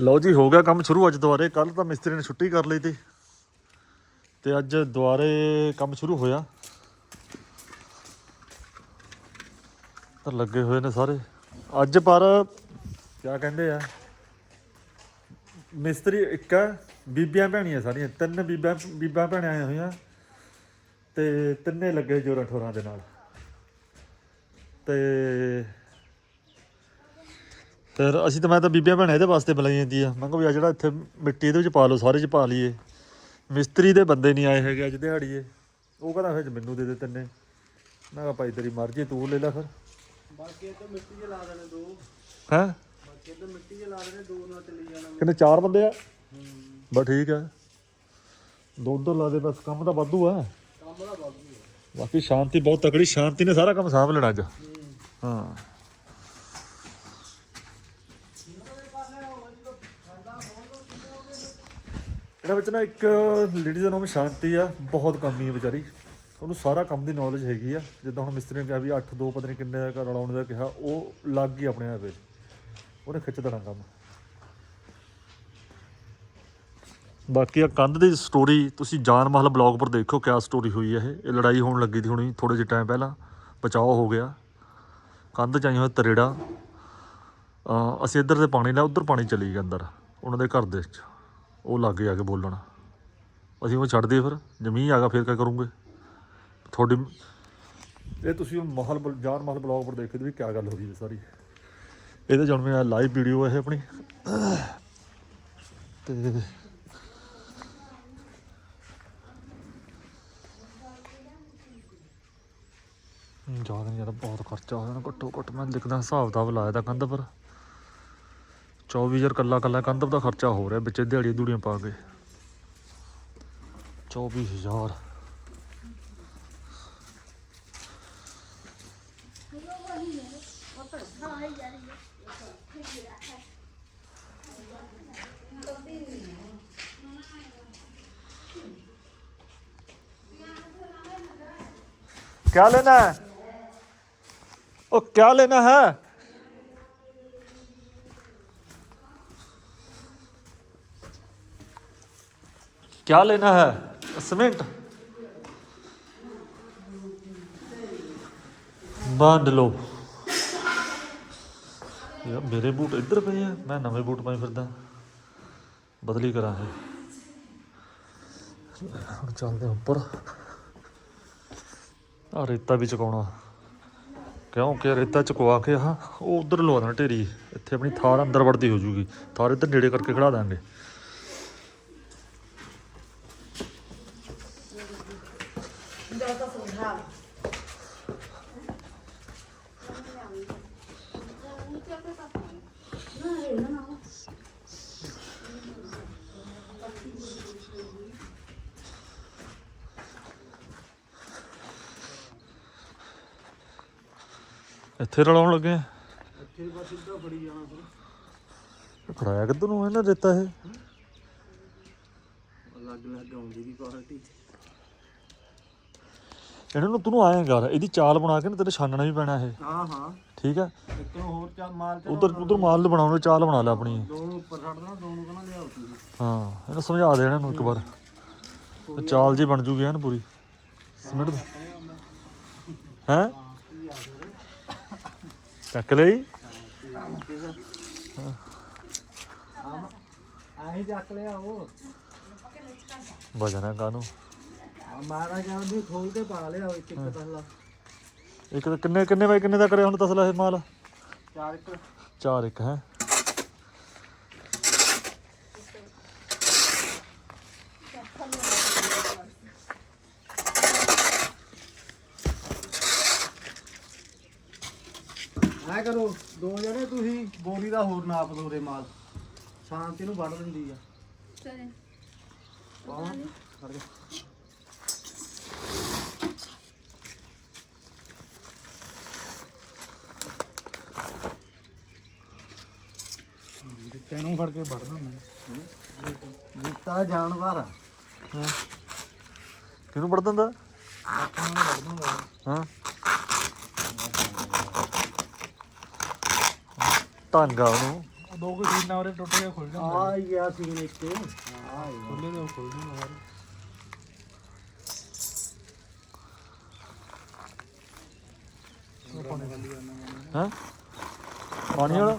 ਲਓ ਜੀ, ਹੋ ਗਿਆ ਕੰਮ ਸ਼ੁਰੂ ਅੱਜ ਦੁਬਾਰੇ। ਕੱਲ ਤਾਂ ਮਿਸਤਰੀ ਨੇ ਛੁੱਟੀ ਕਰ ਲਈ ਤੀ। ਤੇ ਅੱਜ ਦੁਬਾਰੇ ਕੰਮ ਸ਼ੁਰੂ ਹੋਇਆ। ਤਾਂ ਲੱਗੇ ਹੋਏ ਨੇ ਸਾਰੇ। ਅੱਜ ਪਰ ਕਿਆ ਕਹਿੰਦੇ ਆ? ਮਿਸਤਰੀ ਇੱਕ ਆ ਬੀਬੀਆਂ ਭੈਣੀਆਂ ਸਾਰੀਆਂ। ਤਿੰਨ ਬੀਬੀਆਂ ਬੀਬਾ ਭੈਣਾਂ ਆਈਆਂ ਹੋਈਆਂ। ਤੇ ਤਿੰਨੇ ਲੱਗੇ ਜੋਰਾਂ ਠੋਰਾਂ ਦੇ ਨਾਲ। ਤੇ ਫਿਰ ਅਸੀਂ ਤਾਂ ਮੈਂ ਤਾਂ ਬੀਬੀਆਂ ਭੈਣਾਂ ਇਹਦੇ ਵਾਸਤੇ ਬੁਲਾਈ ਜਾਂਦੀ ਆ। ਮੈਂ ਕਿਹਾ ਵੀ ਆ ਜਿਹੜਾ ਇੱਥੇ ਮਿੱਟੀ ਇਹਦੇ ਵਿੱਚ ਪਾ ਲਓ ਸਾਰੇ ਚ ਪਾ ਲਈਏ। ਮਿਸਤਰੀ ਦੇ ਬੰਦੇ ਨਹੀਂ ਆਏ ਹੈਗੇ ਅੱਜ ਦਿਹਾੜੀਏ। ਉਹ ਕਹਿੰਦਾ ਫਿਰ ਮੈਨੂੰ ਦੇ ਦੇ ਤਿੰਨੇ। ਮੈਂ ਕਿਹਾ ਭਾਈ ਤੇਰੀ ਮਰਜ਼ੀ ਤੂੰ ਲੈ ਲੈ ਫਿਰ। ਬਾਕੀ ਇਹ ਤਾਂ ਮਿੱਟੀ 'ਚ ਲਾ ਦੇਣੇ ਦੋ। ਹੈਂ? ਬਾਕੀ ਇਹ ਤਾਂ ਮਿੱਟੀ 'ਚ ਲਾ ਦੇਣੇ ਦੋ ਨਾਲ ਚੱਲੀ ਜਾਣਾ। ਕਿੰਨੇ ਚਾਰ ਬੰਦੇ ਆ? ਬਸ ਠੀਕ ਆ। ਦੋ ਦੋ ਲਾ ਦੇ ਬਸ ਕੰਮ ਤਾਂ ਵਾਧੂ ਆ। ਕੰਮ ਦਾ ਬਾਬੂ ਹੈ ਬਾਕੀ ਸ਼ਾਂਤੀ ਬਹੁਤ ਤਕੜੀ ਸ਼ਾਂਤੀ ਨੇ ਸਾਰਾ ਕੰਮ ਸਾਂਭ ਲੈਣਾ ਅੱਜ। ਹਾਂ। ਇਹਨਾਂ ਵਿੱਚ ਨਾ ਇੱਕ ਲੇਡੀ ਦਾ ਨਾਮ ਸ਼ਾਂਤੀ ਆ, ਬਹੁਤ ਕੰਮੀ ਹੈ ਵਿਚਾਰੀ। ਉਹਨੂੰ ਸਾਰਾ ਕੰਮ ਦੀ ਨੌਲੇਜ ਹੈਗੀ ਆ। ਜਿੱਦਾਂ ਹੁਣ ਮਿਸਤਰੀ ਨੇ ਕਿਹਾ ਵੀ 8 2 ਪਤਾ ਨਹੀਂ ਕਿੰਨੇ ਦਾ ਘਰ ਲਾਉਣ ਦਾ ਕਿਹਾ, ਉਹ ਲੱਗ ਗਈ ਆਪਣੇ ਆਪ ਵਿੱਚ। ਉਹਨੇ ਖਿੱਚ ਦੇਣਾ ਕੰਮ। ਬਾਕੀ ਆ ਕੰਧ ਦੀ ਸਟੋਰੀ ਤੁਸੀਂ ਜਾਨ ਮਹਲ ਬਲੌਗ ਪਰ ਦੇਖੋ ਕਿਆ ਸਟੋਰੀ ਹੋਈ ਹੈ ਇਹ। ਲੜਾਈ ਹੋਣ ਲੱਗੀ ਸੀ ਹੁਣੀ ਥੋੜੇ ਜਿਹੇ ਟਾਈਮ ਪਹਿਲਾਂ। ਬਚਾਓ ਹੋ ਗਿਆ। ਕੰਧ ਚ ਆਈ ਹੋਇਆ ਤਰੇੜਾ। ਅਸੀਂ ਇੱਧਰ ਦੇ ਪਾਣੀ ਲਿਆ ਉੱਧਰ ਪਾਣੀ ਚਲੀ ਗਿਆ ਅੰਦਰ, ਉਹਨਾਂ ਦੇ ਘਰ ਦੇ ਵਿੱਚ। ਉਹ ਲੱਗੇ ਆ ਕੇ ਬੋਲਣ। ਅਸੀਂ ਉਹ ਛੱਡ ਦਈਏ ਫਿਰ ਜਮੀਨ ਆ ਗਿਆ ਫਿਰ ਕੀ ਕਰੂੰਗੇ? ਤੁਹਾਡੀ ਇਹ ਤੁਸੀਂ ਉਹ ਮਹਲ ਬਲ- ਜਾਨ ਮਹਲ ਬਲੌਗ ਪਰ ਦੇਖਦੇ ਵੀ ਕਿਆ ਗੱਲ ਹੋ ਰਹੀ ਹੈ ਸਾਰੀ। ਇਹਦੇ ਜਣ ਮੈਂ ਲਾਈਵ ਵੀਡੀਓ ਹੈ ਇਹ ਆਪਣੀ। ਤੇ ਜ਼ਿਆਦਾ ਨਹੀਂ ਜ਼ਿਆਦਾ ਬਹੁਤ ਖਰਚਾ ਹੋ ਜਾਣਾ ਘੱਟੋ ਘੱਟ ਮੈਂ ਲਿਖਦਾ ਹਿਸਾਬ ਕਿਤਾਬ ਲਾਇਆ ਤਾਂ ਕੰਧ ਪਰ। 24000 ਕੱਲਾ ਕੱਲਾ ਕੰਧ ਦਾ ਖਰਚਾ ਹੋ ਰਿਹਾ ਵਿੱਚ ਦਿਹਾੜੀ ਦੂੜੀਆਂ ਪਾ ਕੇ 24000 क्या लेना है ओ क्या लेना है क्या लेना है सीमेंट ਬਾਂਧ ਲਓ ਯਾਰ ਮੇਰੇ ਬੂਟ ਇੱਧਰ ਪਏ ਆ ਮੈਂ ਨਵੇਂ ਬੂਟ ਪਾਈ ਫਿਰਦਾ ਬਦਲੀ ਕਰਾਂ ਇਹ ਹੁਣ ਚੱਲਦੇ ਹਾਂ ਉੱਪਰ ਆ ਰੇਤਾ ਵੀ ਚੁਕਾਉਣਾ ਕਿਉਂਕਿ ਰੇਤਾ ਚੁਕਵਾ ਕੇ ਆ ਉਹ ਉਧਰ ਲਵਾ ਦੇਣਾ ਢੇਰੀ ਇੱਥੇ ਆਪਣੀ ਥਾਰ ਅੰਦਰ ਵੜਦੀ ਹੋ ਜੂਗੀ ਥਾਰ ਇੱਧਰ ਨੇੜੇ ਕਰਕੇ ਖੜਾ ਦਾਂਗੇ ਇੱਥੇ ਰਲਾਉਣ ਲੱਗੇ ਆ। ਇੱਥੇ ਬਸ ਸਿੱਧਾ ਫੜੀ ਜਾਣਾ ਫਿਰ। ਖੜਾਇਆ ਕਿੱਧਰ ਨੂੰ ਇਹਨਾਂ ਰੇਤਾ ਇਹ? ਅਲੱਗ ਅਲੱਗ ਆਉਂਦੀ ਦੀ ਕੁਆਲਿਟੀ ਇਹਨਾਂ ਨੂੰ ਤੂੰ ਆਏਂ ਕਰ ਇਹਦੀ ਚਾਲ ਬਣਾ ਕੇ ਨਾ ਤੇਰੇ ਛਾਨਣਾ ਵੀ ਪੈਣਾ ਇਹ। ਹਾਂ ਹਾਂ। ਠੀਕ ਆ? ਇੱਕ ਨੂੰ ਹੋਰ ਚਾ ਮਾਲ ਚਾ ਉਧਰ ਉਧਰ ਮਾਲ ਬਣਾਉਣ ਚਾਲ ਬਣਾ ਲੈ ਆਪਣੀ। ਦੋ ਨੂੰ ਉੱਪਰ ਛੱਡ ਦੇਣਾ ਦੋ ਨੂੰ ਕਹਿੰਦਾ ਲਿਆਓ ਤੁਸੀਂ। ਹਾਂ ਇਹਨੂੰ ਸਮਝਾ ਦੇ ਇਹਨਾਂ ਨੂੰ ਇੱਕ ਵਾਰ। ਚਾਲ ਜੀ ਬਣ ਜੂਗੀ ਐਨ ਪੂਰੀ। ਸਮਝ ਹੈ? ਚੱਕ ਲਈ। ਆਹੀ ਚੱਕ ਲਿਆ ਉਹ। ਵਜਣਾ ਕਾਨੂੰ ਆ ਮਾਰਾ ਜਾਂਦੀ ਖੋਲ ਕੇ ਪਾ ਲਿਆ ਇੱਕ ਇੱਕ ਤਸਲਾ। ਇੱਕ ਤਾਂ ਕਿੰਨੇ ਕਿੰਨੇ ਬਾਈ ਕਿੰਨੇ ਦਾ ਕਰਿਆ ਹੁਣ ਤਸਲਾ ਇਹ ਮਾਲ? ਚਾਰ ਇੱਕ। ਚਾਰ ਇੱਕ ਹੈ? ਐ ਕਰੋ ਦੋ ਜਣੇ ਤੁਸੀਂ ਬੋਰੀ ਦਾ ਹੋਰ ਨਾਪ ਦੋ ਰੇ ਮਾਲ। ਸ਼ਾਂਤੀ ਨੂੰ ਵੱਢ ਦਿੰਦੀ ਆ। ਚਲੇ। ਕੌਣ ਖੜ ਜਾ। ਤੈਨੂੰ ਫੜ ਕੇ ਵੱਢਦਾ ਮੈਂ ਜਿੱਤਾ ਜਾਨਵਰ। ਆ ਕਿਹਨੂੰ ਪੜ ਦਿੰਦਾ। ਹਾਂ। ਢੰਗਾ ਉਹਨੂੰ ਦੋ ਕੁ ਸੀਨਾ ਉਰੇ ਟੁੱਟ ਗਿਆ ਖੁੱਲ ਜਾਂਦਾ। ਆ ਹੀ ਗਿਆ ਸੀਨ ਇੱਕ। ਆ। ਹੀ ਖੁੱਲੇ ਦੇ ਖੁੱਲ ਜਾਂਦਾ ਬਾਹਰ। ਹੈ? ਪਾਣੀ ਵਾਲਾ?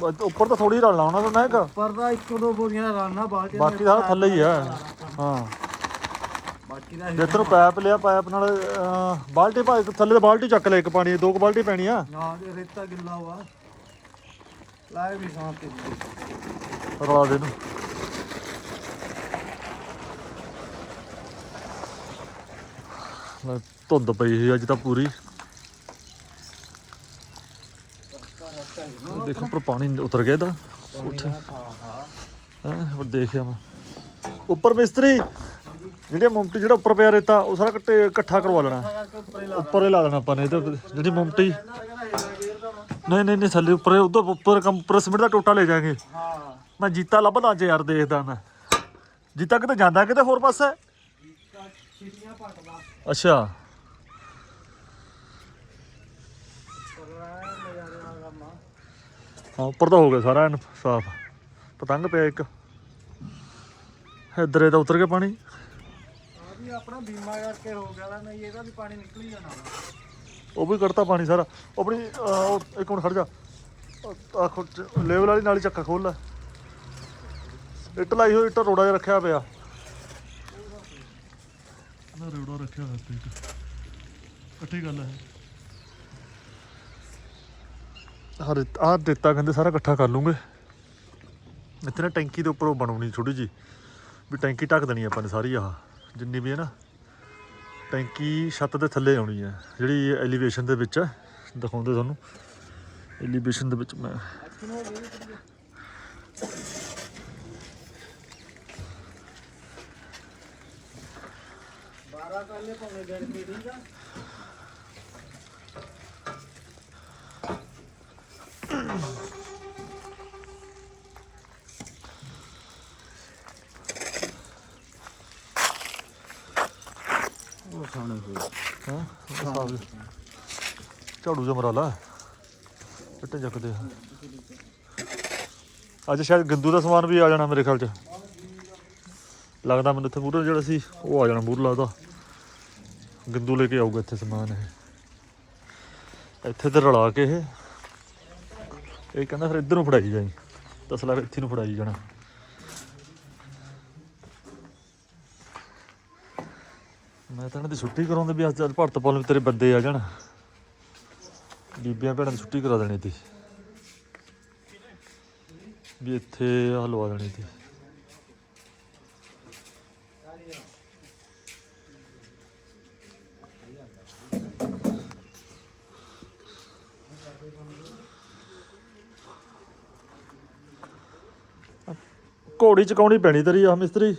ਬਸ ਉੱਪਰ ਤਾਂ ਥੋੜੀ ਰਲਣਾ ਉਹਨਾਂ ਦਾ ਨਾ ਪਰ ਦਾ ਇੱਕ ਦੋ ਬੋਰੀਆਂ ਦਾ ਬਾਅਦ ਚ ਬਾਕੀ ਸਾਰਾ ਥੱਲੇ ਹੀ ਆ। ਹਾਂ। ਬਾਕੀ ਦਾ ਜੇ ਤੈਨੂੰ ਪੈਪ ਲਿਆ ਪੈਪ ਨਾਲ ਅਹ, ਬਾਲਟੀ ਪਾ ਥੱਲੇ ਬਾਲਟੀ ਚੱਕ ਲੈ ਇੱਕ ਪਾਣੀ ਦੀ, ਦੋ ਕੁ ਬਾਲਟੀ ਪੈਣੀ ਆ। ਨਾ ਜੇ ਰੇਤਾ ਗਿੱਲਾ ਵਾ। ਲਾਏ ਵੀ ਸਾਂ ਤੇ। ਰਲਾ ਦੇ ਨੂੰ ਲੈ, ਧੁੰਦ ਪਈ ਸੀ ਅੱਜ ਤਾਂ ਪੂਰੀ। ਦੇਖੋ ਪਰ ਪਾਣੀ ਉਤਰ ਗਿਆ ਇਹਦਾ ਉੱਥੇ। ਹਾਂ ਉਹ ਦੇਖਿਆ ਮੈਂ ਉੱਪਰ ਮਿਸਤਰੀ ਜਿਹੜੇ ਮੁੰਮਟੀ ਜਿਹੜਾ ਉੱਪਰ ਪਿਆ ਰੇਤਾ, ਉਹ ਸਾਰਾ ਇਕੱਠੇ ਇਕੱਠਾ ਕਰਵਾ ਲੈਣਾ। ਉੱਪਰ ਹੀ ਲਾ ਦੇਣਾ ਆਪਾਂ ਨੇ ਇਹਦੇ ਜਿਹੜੀ ਮੁੰਮਟੀ। ਨਹੀਂ ਨਹੀਂ ਨਹੀਂ, ਥੱਲੇ ਉੱਪਰ, ਉਧਰ ਉੱਪਰ ਕੰਮ ਸਿਮਟ ਦਾ ਟੋਟਾ ਲੈ ਜਾਾਂਗੇ। ਹਾਂ ਮੈਂ ਜੀਤਾ ਲੱਭਦਾ ਅੱਜ ਯਾਰ, ਦੇਖਦਾ ਮੈਂ। ਜੀਤਾ ਕਿਤੇ ਜਾਂਦਾ ਕਿਤੇ ਹੋਰ ਪਾਸੇ? ਅੱਛਾ। ਹਾਂ, ਉੱਪਰ ਤਾਂ ਹੋ ਗਿਆ ਸਾਰਾ ਸਾਫ਼। ਪਤੰਗ ਪਿਆ ਇੱਕ। ਇੱਧਰ ਇਹਦਾ ਉਤਰ ਗਿਆ ਪਾਣੀ। ਆਪਣਾ ਬੀਮਾ ਕਰਕੇ ਹੋ ਗਿਆ ਵਾ, ਨਹੀਂ ਇਹਦਾ ਵੀ ਪਾਣੀ ਨਿਕਲ ਹੀ ਜਾਣਾ ਵਾ। ਉਹ ਵੀ ਕੱਢਤਾ ਪਾਣੀ ਸਾਰਾ। ਉਹ ਆਪਣੀ ਅਹ, ਉਹ ਇੱਕ ਮਿੰਟ ਖੜ ਜਾ। ਆ ਲੈਵਲ ਵਾਲੀ ਨਾਲੀ ਚੱਕਾ ਖੋਲ ਲੈ। ਇੱਟ ਲਾਈ ਹੋਈ ਇੱਟ ਰੋੜਾ ਜਿਹਾ ਰੱਖਿਆ ਪਿਆ। ਨਾ ਰੋੜਾ ਰੱਖਿਆ ਹੋਇਆ ਤੇ ਇਕੱਠੀ ਗੱਲ ਹੈ। ਹਰ ਆਹ ਦਿੱਤਾ ਕਹਿੰਦੇ ਸਾਰਾ ਇਕੱਠਾ ਕਰ ਲੂੰਗੇ। ਇੱਥੇ ਨਾ ਟੈਂਕੀ ਦੇ ਉੱਪਰ ਉਹ ਬਣਾਉਣੀ ਥੋੜੀ ਜੀ ਵੀ ਟੈਂਕੀ ਢੱਕ ਦੇਣੀ ਆਪਾਂ ਨੇ ਸਾਰੀ ਆਹ। ਜਿੰਨੀ ਵੀ ਹੈ ਨਾ, ਟੈਂਕੀ ਛੱਤ ਦੇ ਥੱਲੇ ਆਉਣੀ ਹੈ। ਜਿਹੜੀ ਐਲੀਵੇਸ਼ਨ ਦੇ ਵਿੱਚ ਹੈ, ਦਿਖਾਉਂਦੇ ਤੁਹਾਨੂੰ। ਐਲੀਵੇਸ਼ਨ ਦੇ ਵਿੱਚ ਮੈਂ ਬਾਰਾਂ ਕਾਲੇ ਭਾਵੇਂ ਗਿਣ ਠੀਕ ਆ। ਉਹ ਖਾਣੇ ਹੋਏ ਹਾਂ? ਹਿਸਾਬ ਝਾੜੂ ਜਿਹਾ ਮਰਾ ਲਾ ਇੱਟੇ ਚੱਕਦੇ ਆ। ਅੱਜ ਸ਼ਾਇਦ ਗੰਦੂ ਦਾ ਸਮਾਨ ਵੀ ਆ ਜਾਣਾ ਮੇਰੇ ਖਿਆਲ ਚ। ਲੱਗਦਾ ਮੈਨੂੰ ਇੱਥੇ ਮੂਹਰੇ ਜਿਹੜਾ ਸੀ ਉਹ ਆ ਜਾਣਾ ਮੂਹਰੇ ਲੱਗਦਾ। ਗੰਦੂ ਲੈ ਕੇ ਆਊਗਾ ਇੱਥੇ ਸਮਾਨ ਇਹ। ਇੱਥੇ ਤੇ ਰਲਾ ਕੇ ਇਹ। ਇਹ ਕਹਿੰਦਾ ਫਿਰ ਇੱਧਰ ਨੂੰ ਫੜਾਈ ਜਾਈ। ਤਸਲਾ ਫਿਰ ਇੱਥੇ ਨੂੰ ਫੜਾਈ ਜਾਣਾ। ਮੈਂ ਤਾਂ ਇਹਨਾਂ ਦੀ ਛੁੱਟੀ ਕਰਾਉਂਦੇ ਵੀ ਅੱਜ ਚੱਲ ਭਰਤ ਪਾਲ ਵੀ ਤੇਰੇ ਬੰਦੇ ਆ ਜਾਣ। ਬੀਬੀਆਂ ਭੈਣਾਂ ਦੀ ਛੁੱਟੀ ਕਰਾ ਦੇਣੀ ਤੀ ਵੀ ਇੱਥੇ ਆਹ ਲਵਾ ਦੇਣੀ ਤੀ ਘੋੜੀ ਚਕਾਉਣੀ ਪੈਣੀ ਤੇਰੀ ਆ ਮਿਸਤਰੀ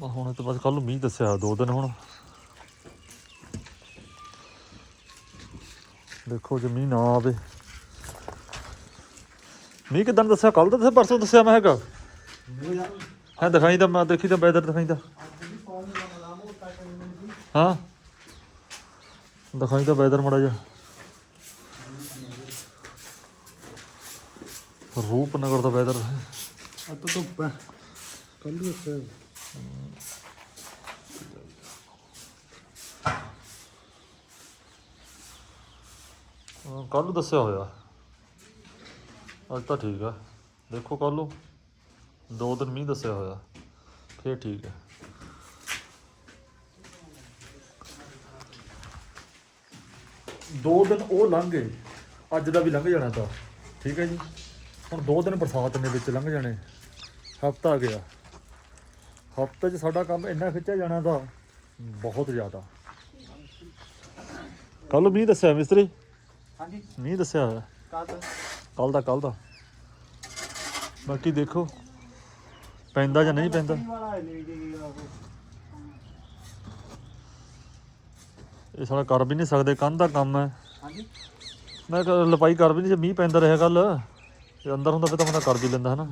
ਬਾ ਹੁਣ ਤਾਂ ਬਸ ਕੱਲ ਨੂੰ ਮੀਂਹ ਦੱਸਿਆ ਦੋ ਦਿਨ ਹੁਣ। ਦੇਖੋ ਜੇ ਮੀਂਹ ਨਾ ਆਵੇ। ਮੀਂਹ ਕਿਦਾਂ ਦੱਸਿਆ? ਕੱਲ ਦੱਸਿਆ, ਪਰਸੋਂ ਦੱਸਿਆ ਮੈਂ ਹੈਗਾ। ਹਾਂ, ਦਿਖਾਈ ਤਾਂ ਮੈਂ ਦੇਖੀ ਤਾਂ ਵੈਦਰ ਦਿਖਾਈ ਤਾਂ ਹਾਂ। ਦਿਖਾਈ ਤਾਂ ਵੈਦਰ ਮੜਾ ਜਾ ਰੂਪਨਗਰ ਦਾ ਵੈਦਰ ਆ ਤਾਂ ਕੱਲ ਨੂੰ ਕੱਲ ਦੱਸਿਆ ਹੋਇਆ। ਅੱਜ ਤਾਂ ਠੀਕ ਆ। ਦੇਖੋ ਕੱਲ ਨੂੰ। ਦੋ ਦਿਨ ਮੀਂਹ ਦੱਸਿਆ ਹੋਇਆ। ਫੇਰ ਠੀਕ ਹੈ ਦੋ ਦਿਨ ਉਹ ਲੰਘ ਗਏ। ਅੱਜ ਦਾ ਵੀ ਲੰਘ ਜਾਣਾ ਤਾਂ। ਠੀਕ ਹੈ ਜੀ। ਹੁਣ ਦੋ ਦਿਨ ਬਰਸਾਤ ਦੇ ਵਿੱਚ ਲੰਘ ਜਾਣੇ। ਹਫਤਾ ਗਿਆ। ਹਫ਼ਤੇ 'ਚ ਸਾਡਾ ਕੰਮ ਇੰਨਾ ਖਿੱਚਿਆ ਜਾਣਾ ਤਾਂ ਬਹੁਤ ਜ਼ਿਆਦਾ। ਕੱਲ ਮੀਂਹ ਦੱਸਿਆ ਮਿਸਤਰੀ। ਹਾਂਜੀ। ਮੀਂਹ ਦੱਸਿਆ ਹੋਇਆ। ਕੱਲ ਕੱਲ ਦਾ ਕੱਲ ਦਾ। ਬਾਕੀ ਦੇਖੋ ਪੈਂਦਾ ਜਾਂ ਨਹੀਂ ਪੈਂਦਾ? ਵਾਲਾ ਜੀ ਉਹ ਇਹ ਸਾਲਾ ਕਰ ਵੀ ਨਹੀਂ ਸਕਦੇ ਕੰਧ ਦਾ ਕੰਮ ਹੈ। ਹਾਂਜੀ। ਮੈਂ ਕਿਹਾ ਲਪਾਈ ਕਰ ਵੀ ਨਹੀਂ ਜੇ ਮੀਂਹ ਪੈਂਦਾ ਰਿਹਾ ਕੱਲ ਤੇ ਅੰਦਰ ਹੁੰਦਾ ਫਿਰ ਤਾਂ ਬੰਦਾ ਕਰ ਵੀ ਲੈਂਦਾ ਹਨਾ।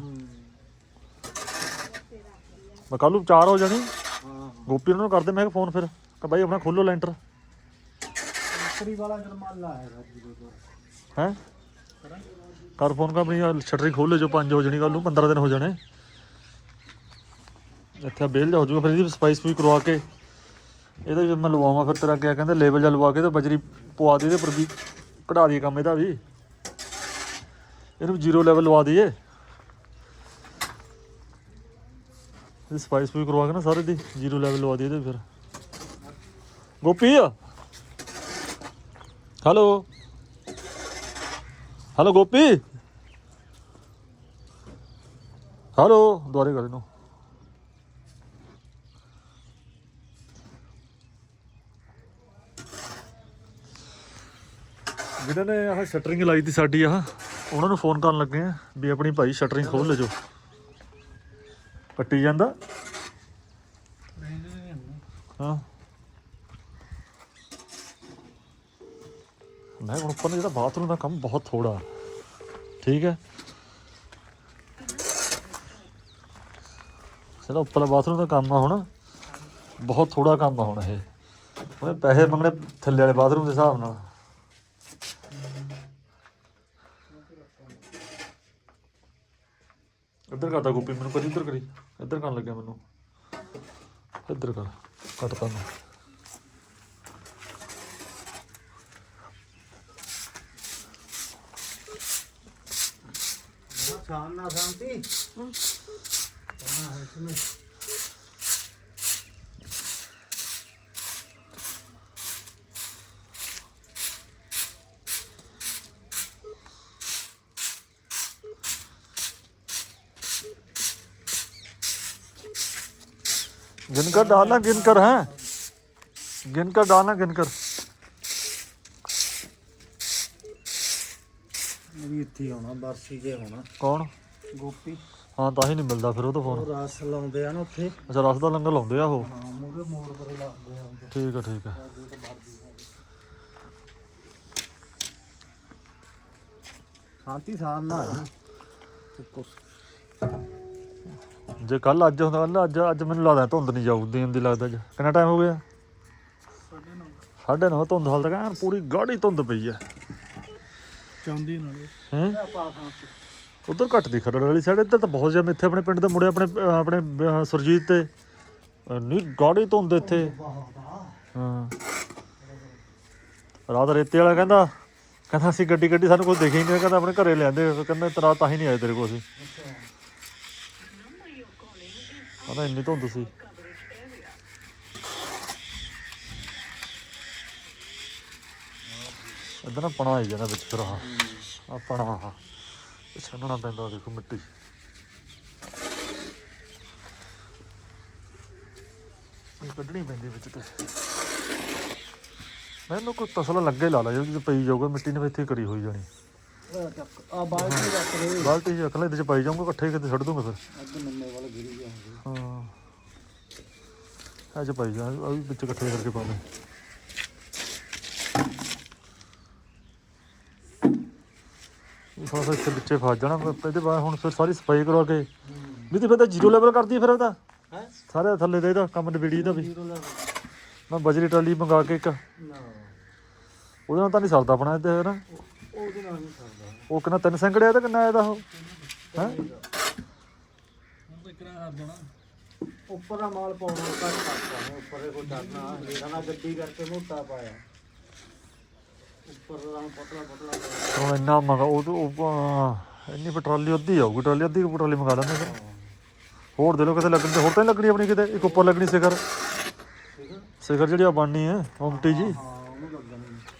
ਮੈਂ ਕੱਲ ਨੂੰ ਚਾਰ ਹੋ ਜਾਣੀ। ਹਾਂ। ਗੋਪੀ ਉਹਨਾਂ ਨੂੰ ਕਰਦੇ ਮੈਂ ਕਿਹਾ ਫੋਨ ਫਿਰ। ਕਿ ਬਾਈ ਆਪਣਾ ਖੋਲੋ ਲੈਂਟਰ। ਲੱਕੜੀ ਵਾਲਾ ਜਰਮਾਲਾ ਹੈਗਾ ਜੀ ਦੋ ਹੈ? ਕਰ ਫੋਨ ਕਰ ਆਪਣੀ ਸ਼ਟਰਿੰਗ ਖੋਲ ਜੋ 5 ਹੋ ਜਾਣੀ ਕੱਲ ਨੂੰ 15 ਦਿਨ ਹੋ ਜਾਣੇ। ਇੱਥੇ ਬੇਲ ਜਾ ਹੋ ਜਾਊਗਾ, ਫਿਰ ਇਹਦੀ ਸਪਾਈਸ ਵੀ ਕਰਵਾ ਕੇ। ਇਹਦਾ ਜੇ ਮੈਂ ਲਵਾਵਾਂ, ਫਿਰ ਤੇਰਾ ਕਿਆ ਕਹਿੰਦਾ ਲੇਬਲ ਜਾ ਲਵਾ ਕੇ ਤੇ ਬਜਰੀ ਪਵਾ ਦੇ ਇਹਦੇ ਪਰ ਵੀ, ਕਢਾ ਦੀ ਕੰਮ ਇਹਦਾ ਵੀ। ਇਹਨੂੰ ਜ਼ੀਰੋ ਲੈਵਲ ਲਵਾ ਦਈਏ। ਇਹ ਸਪਾਈਸ ਵੀ ਕਰਵਾ ਕੇ ਨਾ ਸਾਰੇ ਦੀ ਜ਼ੀਰੋ ਲੈਵਲ ਲਵਾ ਦਈਏ ਇਹਦੇ ਫਿਰ। ਗੋਪੀ! ਆ ਹੈਲੋ ਹੈਲੋ ਗੋਪੀ ਹੈਲੋ ਦੁਆਰੇ ਕਰ ਇਹਨੂੰ ਜਿਹਨਾਂ ਨੇ ਆਹ ਸ਼ਟਰਿੰਗ ਲਾਈ ਦੀ ਸਾਡੀ ਆਹ ਉਹਨਾਂ ਨੂੰ ਫੋਨ ਕਰਨ ਲੱਗੇ ਆ ਵੀ ਆਪਣੀ ਭਾਈ ਸ਼ਟਰਿੰਗ ਖੋਲ ਲੈ ਜੋ ਕੱਟੀ ਜਾਂਦਾ? ਹਾਂ। ਮੈਂ ਹੁਣ ਉੱਪਰ ਜਿਹੜਾ ਬਾਥਰੂਮ ਦਾ ਕੰਮ ਬਹੁਤ ਥੋੜਾ ਠੀਕ ਹੈ। ਜਿਹੜਾ ਉੱਪਰਲਾ ਬਾਥਰੂਮ ਦਾ ਕੰਮ ਆ ਹੁਣ। ਬਹੁਤ ਥੋੜਾ ਕੰਮ ਆ ਹੁਣ ਇਹ। ਉਹਨੇ ਪੈਸੇ ਮੰਗਣੇ ਥੱਲੇ ਵਾਲੇ ਬਾਥਰੂਮ ਦੇ ਹਿਸਾਬ ਨਾਲ। ਇੱਧਰ ਕਰਦਾ ਗੋਪੀ, ਮੈਨੂੰ ਕਰੀ, ਇੱਧਰ ਕਰੀ। ਇੱਧਰ ਕਰਨ ਲੱਗਿਆ ਮੈਨੂੰ। ਇੱਧਰ ਕਰ ਕੱਟਦਾ ਮੈਂ कहाँ शांति। है इसमें गिनकर डालना गिनकर है। गिनकर डालना गिनकर। होना बरसी जे होना। कौन? ਗੋਪੀ। ਹਾਂ ਤਾਂ ਹੀ ਨਹੀਂ ਮਿਲਦਾ ਫਿਰ ਉਹ ਤੋਂ ਉਹ ਫੋਨ ਰਸ ਲਾਉਂਦੇ ਆ ਨਾ ਉੱਥੇ। ਅੱਛਾ ਰਸ ਦਾ ਲੰਗਰ ਲਾਉਂਦੇ ਆ ਉਹ? ਹਾਂ ਮੂਰੇ ਮੋੜ ਪਰੇ ਲੱਗਦੇ ਆ ਠੀਕ ਆ ਠੀਕ ਆ। ਸ਼ਾਂਤੀ ਸਾਰ ਨਾ ਜੇ। ਕੱਲ ਅੱਜ ਹੁੰਦਾ ਕੱਲ ਅੱਜ ਅੱਜ ਮੈਨੂੰ ਲੱਗਦਾ ਧੁੰਦ ਨਹੀਂ ਜਾਊ ਦਿਨ ਦੀ ਲੱਗਦਾ ਅੱਜ। ਕਿੰਨਾ ਟਾਈਮ ਹੋ ਗਿਆ? ਸਾਢੇ ਨੌ। ਧੁੰਦ ਹਾਲ ਤੱਕ ਐਨ ਪੂਰੀ ਗਾੜੀ ਧੁੰਦ ਪਈ ਆ। ਚਾਹੁੰਦੀ ਨਾਲੇ ਹੈ? ਉਧਰ ਘੱਟ ਦੀ ਖਰੜ ਵਾਲੀ ਸਾਈਡ ਇੱਧਰ ਤਾਂ ਬਹੁਤ ਜ਼ਿਆਦਾ ਇੱਥੇ ਆਪਣੇ ਪਿੰਡ ਦੇ ਮੁੰਡੇ ਆਪਣੇ ਆਪਣੇ ਸੁਰਜੀਤ ਤੇ ਇੰਨੀ ਗਾੜੀ ਧੁੰਦ ਇੱਥੇ। ਹਾਂ। ਰਾਤ ਰੇਤੇ ਵਾਲਾ ਕਹਿੰਦਾ ਕਹਿੰਦਾ ਅਸੀਂ ਗੱਡੀ ਗੱਡੀ ਸਾਨੂੰ ਕੁਝ ਦਿਖੇ ਨਹੀਂ। ਕਹਿੰਦਾ ਆਪਣੇ ਘਰੇ ਲਿਆਂਦੇ ਕਹਿੰਦਾ ਤਰਾ ਤਾਂ ਹੀ ਨਹੀਂ ਆਏ ਤੇਰੇ ਕੋਲ ਅਸੀਂ। ਕਹਿੰਦਾ ਇੰਨੀ ਧੁੰਦ ਸੀ। ਇਦਾਂ ਨਾ ਪਣਾ ਆਈ ਜਾਂਦਾ ਵਿੱਚ ਫਿਰ ਆਹ। ਆਹ ਪਣਾ ਛੱਡਣਾ ਪੈਂਦਾ ਦੇਖੋ ਮਿੱਟੀ। ਇਹ ਕੱਢਣੀ ਪੈਂਦੀ ਵਿੱਚ ਤੇ। ਮੈਨੂੰ ਕੋਈ ਤਸਲਾ ਲੱਗੇ ਲਾ ਲਾ ਜੇ ਪਈ ਜਾਊਗਾ ਮਿੱਟੀ ਨੇ ਇੱਥੇ ਕਰੀ ਹੋਈ ਜਾਣੀ। ਆ ਬਾਲਟੀ ਰੱਖ ਦੇ ਬਾਲਟੀ ਚ ਅਕਲ ਇਹਦੇ ਚ ਪਾਈ ਜਾਊਂਗਾ ਇਕੱਠੇ ਕਿਤੇ ਛੱਡ ਦੂੰਗਾ ਫਿਰ। ਅੱਗ ਨੰਨੇ ਵਾਲੇ ਗਿਰੀ ਜਾਣਗੇ ਹਾਂ। ਚ ਪਾਈ ਜਾ ਆ ਵੀ ਵਿੱਚ ਇਕੱਠੇ ਕਰਕੇ ਪਾ ਦੇ ਇਹ ਥੋੜਾ ਇੱਥੇ ਵਿੱਚੇ ਫਸ ਜਾਣਾ ਫਿਰ ਇਹਦੇ ਬਾਅਦ ਹੁਣ ਫਿਰ ਸਾਰੀ ਸਫ਼ਾਈ ਕਰਵਾ ਕੇ। ਵੀ ਤੇ ਫਿਰ ਤਾਂ ਜ਼ੀਰੋ ਲੈਵਲ ਕਰਦੀ ਫਿਰ ਉਹਦਾ ਹੈ? ਸਾਰੇ ਥੱਲੇ ਦੇ ਇਹਦਾ ਕੰਮ ਨਿਬੇੜੀ ਦਾ ਵੀ। ਜ਼ੀਰੋ ਲੈਵਲ ਮੈਂ ਬਜਰੀ ਟਰਾਲੀ ਮੰਗਾ ਕੇ ਇੱਕ। ਨਾ। ਉਹਦੇ ਨਾਲ ਤਾਂ ਨਹੀਂ ਸਰਦਾ ਆਪਣਾ ਨਾ ਉਹਦੇ ਨਾਲ ਨਹੀਂ ਸਕਦਾ ਉਹ ਕਿੰਨਾ ਤਿੰਨ ਸੰਗੜਿਆ ਤੇ ਕਿੰਨਾ ਇਹਦਾ ਉਹ? ਹੈ? ਹੁਣ ਤਾਂ ਇਕਰਾ ਹਰ ਜਾਣਾ ਉੱਪਰ ਦਾ ਮਾਲ ਪਾਉਣਾ ਘੱਟ ਕਰਤਾ ਹੈ ਉੱਪਰ ਦੇ ਕੋਈ ਡਰਨਾ। ਇਹਦਾ ਨਾ ਗੱਡੀ ਕਰਕੇ ਮੋਟਾ ਪਾਇਆ। ਹੁਣ ਇੰਨਾ ਮੰਗਾ ਉਹ ਤੋਂ ਉਹ, ਇੰਨੀ ਪੈਟਰੋਲੀ ਅੱਧੀ ਆਊਗੀ ਟਰਾਲੀ ਅੱਧੀ ਕੁ ਪੈਟਰੋਲੀ ਮੰਗਾ ਲੈਂਦੇ ਫਿਰ। ਹੋਰ ਦੇ ਲੋ ਕਿਤੇ ਲੱਗਣੀ ਤੇ ਹੋਰ ਤਾਂ ਨਹੀਂ ਲੱਗਣੀ ਆਪਣੀ ਕਿਤੇ ਇੱਕ ਉੱਪਰ ਲੱਗਣੀ ਸਿਖਰ। ਸਿਖਰ ਜਿਹੜੀ ਆ ਬਣਨੀ ਹੈ ਹਮਟੀ ਜੀ। ਹਾਂ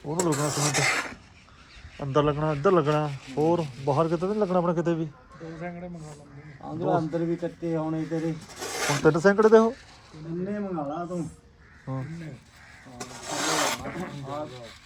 ਉਹਨੂੰ ਲੱਗਣੀ ਸੀਮੈਂਟ। ਅੰਦਰ ਲੱਗਣਾ ਇੱਧਰ ਲੱਗਣਾ ਹੋਰ ਬਾਹਰ ਕਿਤੇ ਨਹੀਂ ਲੱਗਣਾ ਆਪਣਾ ਕਿਤੇ ਵੀ। ਦੋ ਸੈਂਕੜੇ ਮੰਗਾ ਲੈਂਦੇ ਅੰਦਰ ਅੰਦਰ ਵੀ ਕੱਟੇ ਆਉਣੇ ਤੇਰੇ ਹੁਣ ਤਿੰਨ ਸੈਂਕੜੇ ਦੇ ਹੋ। ਇੰਨੇ ਮੰਗਾ ਲਾ ਤੂੰ। ਹਾਂ।